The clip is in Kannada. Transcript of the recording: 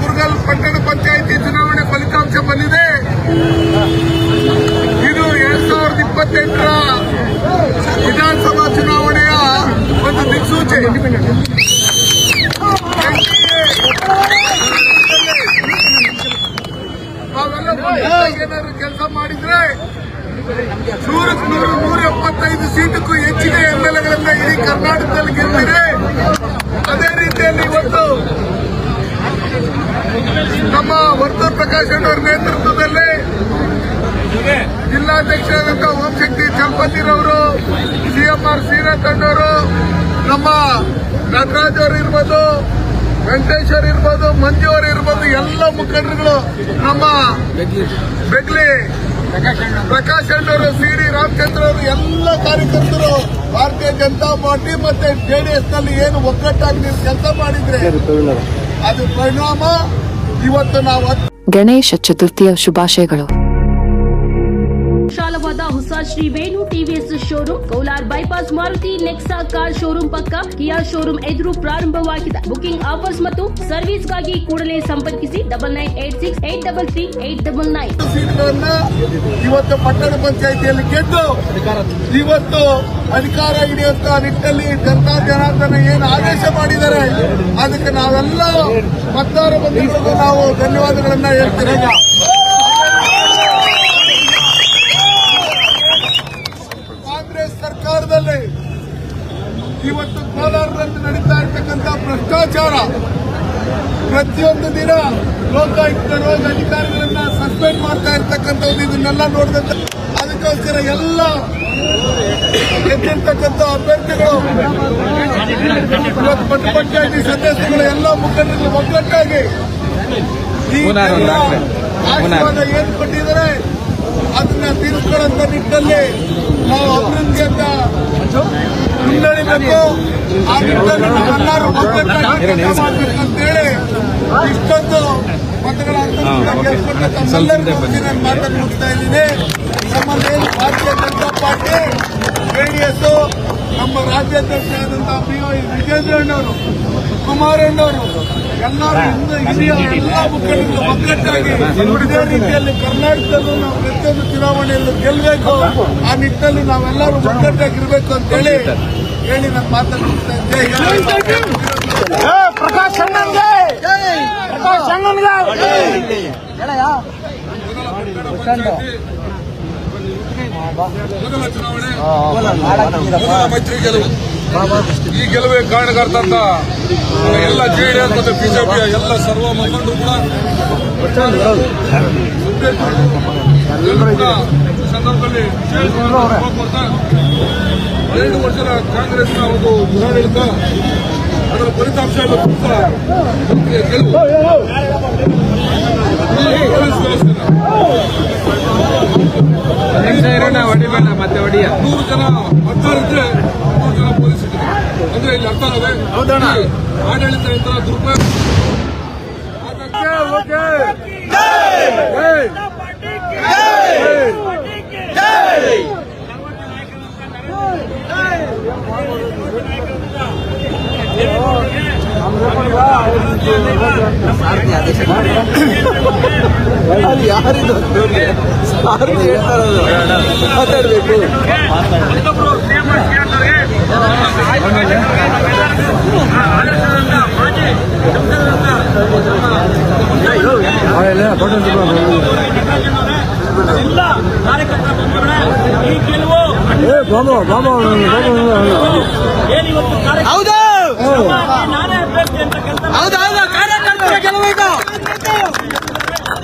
ಕುರ್ಗಲ್ ಪಟ್ಟಣ ಪಂಚಾಯಿತಿ ಚುನಾವಣೆ ಫಲಿತಾಂಶ ಬಂದಿದೆ. ಇದು ಎರಡ್ ಸಾವಿರದ ಇಪ್ಪತ್ತೆಂಟರ ವಿಧಾನಸಭಾ ಚುನಾವಣೆಯ ಒಂದು ದಿಕ್ಸೂಚಿ. ಏನಾದ್ರು ಕೆಲಸ ಮಾಡಿದ್ರೆ ನೂರಕ್ಕೆ ನೂರು ನೂರ ಎಪ್ಪತ್ತೈದು ಸೀಟಕ್ಕೂ ಹೆಚ್ಚಿನ ಎಂ ಎಲ್ ಎಗಳನ್ನ ಇಡೀ ಕರ್ನಾಟಕದಲ್ಲಿ ಗೆದ್ದಿದೆ. ಅದೇ ರೀತಿಯಲ್ಲಿ ಇವತ್ತು ನಮ್ಮ ವರ್ತೂರ್ ಪ್ರಕಾಶ್ ಅವರ ನೇತೃತ್ವದಲ್ಲಿ ಜಿಲ್ಲಾಧ್ಯಕ್ಷರಾದಂತಹ ಓಂಶಕ್ತಿ ಚಂಪತಿರವರು ಸಿಎಂಆರ್ ಶ್ರೀನಾಥ್ ಅಣ್ಣವರು ನಮ್ಮ ನಟರಾಜ್ ಅವರು ಇರ್ಬೋದು ವೆಂಕಟೇಶ್ ಅವರು ಇರ್ಬೋದು ಮಂಜು ಅವರು ಇರ್ಬೋದು, ಎಲ್ಲ ಮುಖಂಡರುಗಳು ನಮ್ಮ ಬೆಗ್ಲಿ. ಪ್ರಕಾಶ್ ಅಣ್ಣವರು ಸಿ ಡಿ ರಾಮಚಂದ್ರ ಅವರು, ಎಲ್ಲ ಕಾರ್ಯಕರ್ತರು ಭಾರತೀಯ ಜನತಾ ಪಾರ್ಟಿ ಮತ್ತೆ ಜೆಡಿಎಸ್ನಲ್ಲಿ ಏನು ಒಗ್ಗಟ್ಟಾಗಿ ನೀವು ಕೆಲಸ ಮಾಡಿದ್ರೆ ಅದು ಪರಿಣಾಮ. ಇವತ್ತು ನಾವು ಗಣೇಶ ಚತುರ್ಥಿಯ ಶುಭಾಶಯಗಳು. Shri Venu TVS showroom, Kolar bypass Maruti, Nexa car showroom ಪಕ್ಕ ಕಿಯಾ ಶೋರೂಮ್ ಎದುರು ಪ್ರಾರಂಭವಾಗಿದೆ. ಬುಕಿಂಗ್ ಆಫರ್ಸ್ ಮತ್ತು ಸರ್ವಿಸ್ಗಾಗಿ ಕೂಡಲೇ ಸಂಪರ್ಕಿಸಿ double nine eight six eight double three eight double nine. ಇವತ್ತು ಪಟ್ಟಣ ಪಂಚಾಯಿತಿಯಲ್ಲಿ ಗೆದ್ದು ಇವತ್ತು ಅಧಿಕಾರ ಹಿಡಿಯುವಂತ ನಿಟ್ಟಿನಲ್ಲಿ ಜನತಾ ಜನಾರ್ದನ ಏನು ಆದೇಶ ಮಾಡಿದ್ದಾರೆ, ಅದಕ್ಕೆ ನಾವೆಲ್ಲ ಮತದಾರ ಬಂಧುಗಳಿಗೂ ನಾವು ಧನ್ಯವಾದಗಳನ್ನ ಹೇಳ್ತೀವಿ. ಇವತ್ತು ಕೋಲಾರದಲ್ಲಿ ನಡೀತಾ ಇರ್ತಕ್ಕಂಥ ಭ್ರಷ್ಟಾಚಾರ. ಪ್ರತಿಯೊಂದು ದಿನ ಲೋಕಾಯುಕ್ತರು ಅಧಿಕಾರಿಗಳನ್ನ ಸಸ್ಪೆಂಡ್ ಮಾಡ್ತಾ ಇರ್ತಕ್ಕಂಥವ್ರು ಇದನ್ನೆಲ್ಲ ನೋಡಿದಂತ ಅದಕ್ಕೋಸ್ಕರ ಎಲ್ಲ ಗೆದ್ದಿರ್ತಕ್ಕಂಥ ಅಭ್ಯರ್ಥಿಗಳು ಇವತ್ತು ಪಟ್ಟ ಪಂಚಾಯತಿ ಸದಸ್ಯರುಗಳು ಎಲ್ಲ ಮುಖಂಡರು ಒಗ್ಗಟ್ಟಾಗಿ ಈ ಆಶೀರ್ವಾದ ಏನು ಕೊಟ್ಟಿದ್ದಾರೆ ಅದನ್ನ ತೀರಿಸ್ಕೊಳ್ಳುವಂತ ನಿಟ್ಟಿನಲ್ಲಿ ನಾವು ಅಭಿವೃದ್ಧಿಯತ್ತ ಮುನ್ನಡೆಯಬೇಕು ಆ ನಿಟ್ಟಿನಲ್ಲಿ ನಾವೆಲ್ಲರೂ ಮಾಡಬೇಕಂತೇಳಿ ಅಂತೇಳಿ ಇಷ್ಟೊಂದು ಮತಗಳ ಮಾತನ್ನು ಮುಗಿಸ್ತಾ ಇದ್ದೀನಿ. ನಮ್ಮಲ್ಲಿ ಭಾರತೀಯ ಜನತಾ ಪಾರ್ಟಿ ಜೆಡಿಎಸ್ ನಮ್ಮ ರಾಜ್ಯಾಧ್ಯಕ್ಷರಾದಂತಹ ಬಿ ವೈ ವಿಜೇಂದ್ರಣ್ಣವರು ಕುಮಾರಣ್ಣವರು. ಎಲ್ಲರೂ ಹಿಂದೆ ಹಿರಿಯ ಎಲ್ಲ ಮುಖಂಡರು ಒಗ್ಗಟ್ಟಾಗಿ ಇದೇ ರೀತಿಯಲ್ಲಿ ಕರ್ನಾಟಕದಲ್ಲೂ ನಾವು ಪ್ರತಿಯೊಂದು ಚುನಾವಣೆಯಲ್ಲೂ ಗೆಲ್ಲಬೇಕು. ಆ ನಿಟ್ಟಿನಲ್ಲಿ ನಾವೆಲ್ಲರೂ ಒಗ್ಗಟ್ಟಾಗಿರ್ಬೇಕು ಅಂತ ಹೇಳಿ ಹೇಳಿ ನಾನು ಮಾತನಾಡ್ತಾ ಇದ್ದೆ. ಪ್ರಕಾಶ್ ಅಣ್ಣನ್ಗೆ ಪ್ರಕಾಶ್ ಅಣ್ಣನ್ಗೆ ಮೊದಲ ಚುನಾವಣೆ. ಮೈತ್ರಿ ಗೆಲುವು. ಈ ಗೆಲುವೆ ಕಾರಣಕರ್ತ ಅಂತ ಎಲ್ಲ ಜೆಡಿಎಸ್ ಮತ್ತು ಬಿಜೆಪಿಯ ಎಲ್ಲ ಸರ್ವ ಮುಖಂಡರು ಕೂಡ ಸಂದರ್ಭದಲ್ಲಿ ಎರಡು ವರ್ಷದ ಕಾಂಗ್ರೆಸ್ನ ಒಂದು ದುರಾಡಳಿತ ಅದರ ಫಲಿತಾಂಶ ಹೊಡಿಬೇಡ ಮತ್ತೆ ಹೊಡಿಯ ನೂರು ಜನ ಮತದಾರಿದ್ರೆ ನೂರು ಜನ ಪೊಲೀಸ್ ಇದ್ದಾರೆ ಅಂದ್ರೆ ಇಲ್ಲಿ ಅರ್ಥ ಆಗದೆ ಆಡಳಿತ ಯಂತ್ರ ದುರುಪಯೋಗ ಯಾರಿದು ಏನು ಹೇಳ್ತಾರದು? ಮಾತಾಡ್ಬೇಕು. ಹೌದು! ಹೌದು. ಹೌದು ಕಾರ್ಯಕರ್ತರ ಗೆಲುವು